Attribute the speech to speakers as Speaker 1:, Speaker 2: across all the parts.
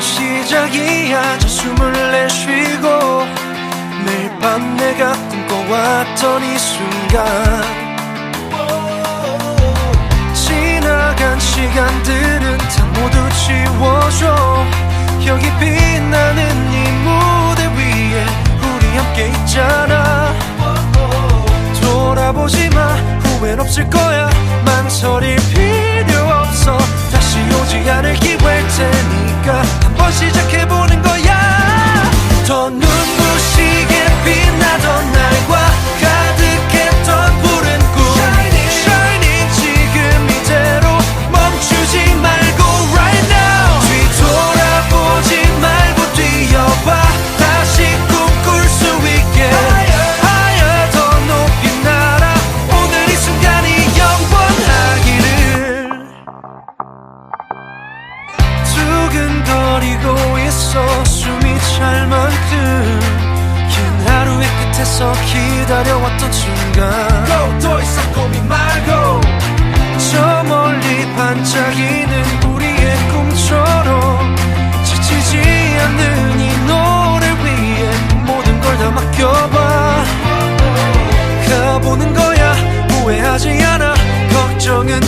Speaker 1: 시작이야. 저 숨을 내쉬고 매일 밤 내가 왔던 이 순간. 지나간 시간들은 다 모두 지워줘. 여기 빛나는 이 무대 위에 우리 함께 있잖아. 돌아보지 마 후회는 없을 거야. 망설일 필요 없어. 다시 오지 않을 기회일 테니까. 한번 시작해보 있어 숨이 찰 만큼 긴 하루의 끝에서 기다려왔던 순간 Go 더 이상 고민 말고 저 멀리 반짝이는 우리의 꿈처럼 지치지 않는 이 노래 위에 모든 걸 다 맡겨봐. 가보는 거야. 후회하지 않아. 걱정은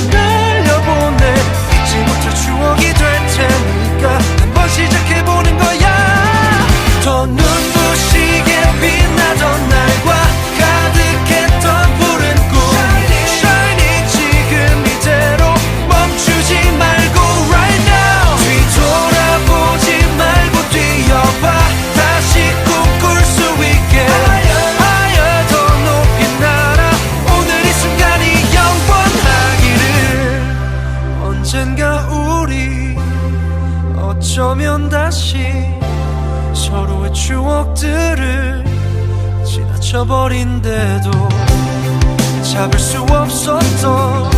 Speaker 1: 어쩌면 다시 서로의 추억들을 지나쳐버린데도 잡을 수 없었던